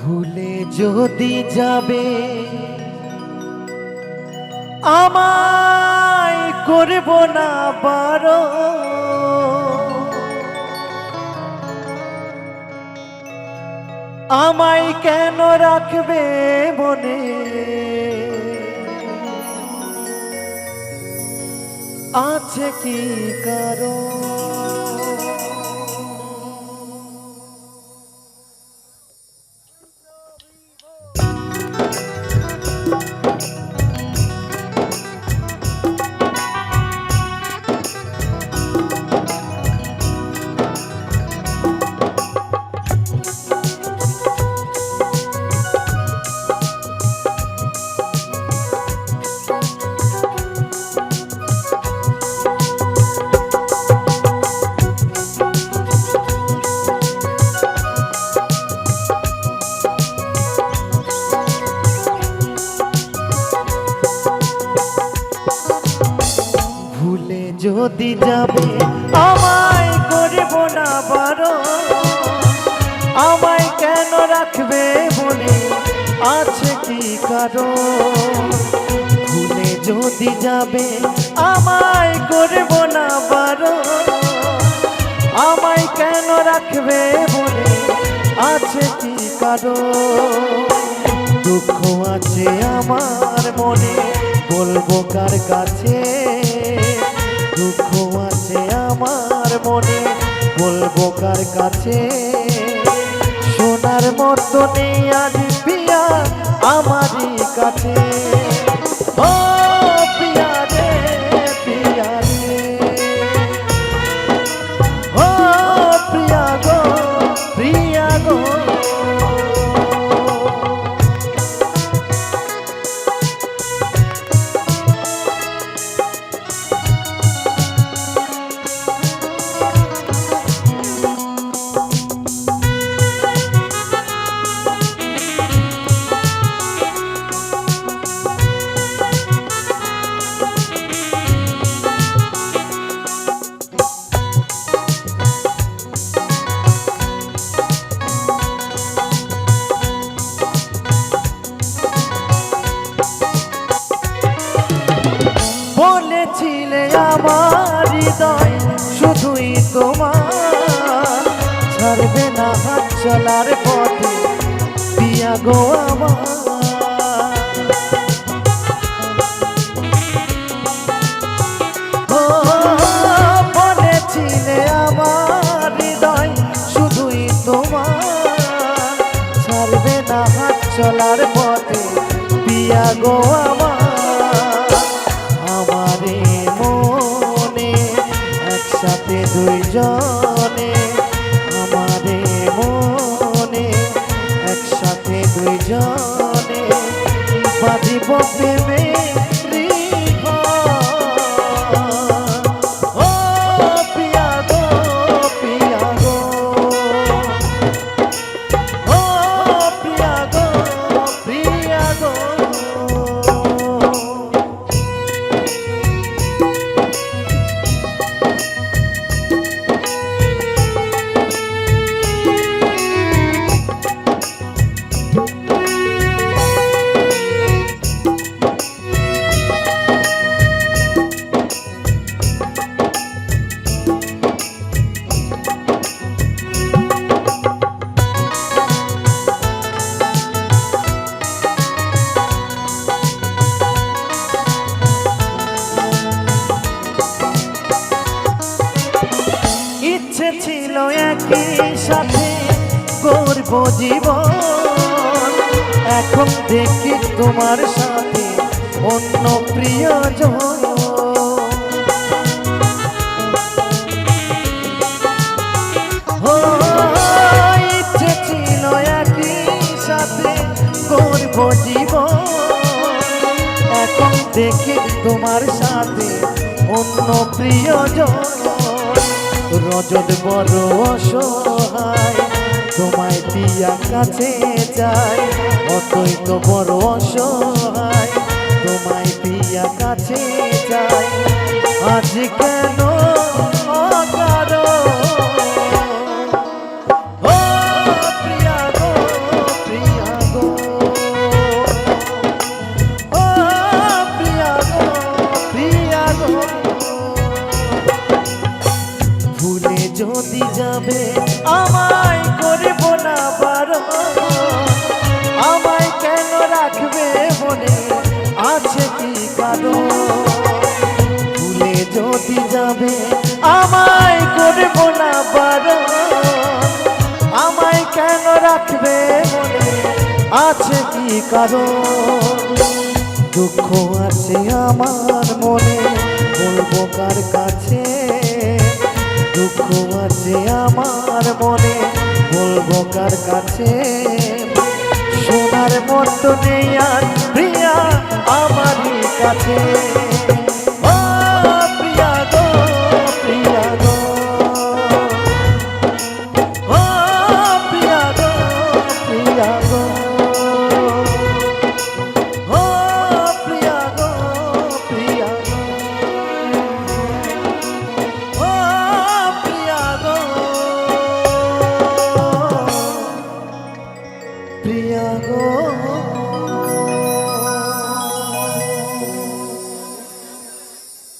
ভুলে যদি যাবে আমায় করব না পারো আমায় কেন রাখবে মনে? আছে কি কারণ? যদি যাবে। আমায় করিব না বারো আমায় কেন রাখবে বলে আছে কি কারণ? ভুলে যদি যাবে, আমায় করব না বারো আমায় কেন রাখবে বলে আছে কি কারণ? দুঃখ আছে আমার মনে, বলব কার কাছে? মনে বলব কার কাছে? সোনার মতো নেই আজ পিয়া আমারই কাছে। ও আমার হৃদয় শুধুই তোমার। ছাড়বে না হাত চলার পথে পিয়া গো আমার। চলার পথে পিয়া গো দুইজনে আমারে মনে একসাথে দুইজনে বাঁধিব প্রেমে। একই সাথে করব জীবন। এখন দেখি তোমার সাথে অন্য প্রিয়জন। ইচ্ছে ছিল একই সাথে করব জীবন। এখন দেখি তোমার সাথে অন্য প্রিয়জন। রজত বড় অসহায়, তোমায় পিয়া কাছে যায় অতই তো বড় অসহায়, তোমায় পিয়া কাছে যায় আজ কেন যদি যাবে, আমায় করব না বারো। আমায় কেন রাখবে মনে আছে কি কারণ? ভুলে যদি যাবে, আমায় করব না বারো। আমায় কেন রাখবে মনে আছে কি কারণ? দুঃখ আছে আমার মনে, বলব কার কাছে? দুঃখ আছে আমার মনে বলব কার কাছে? সোনার মতো নেই আর প্রিয়া আমারই কাছে।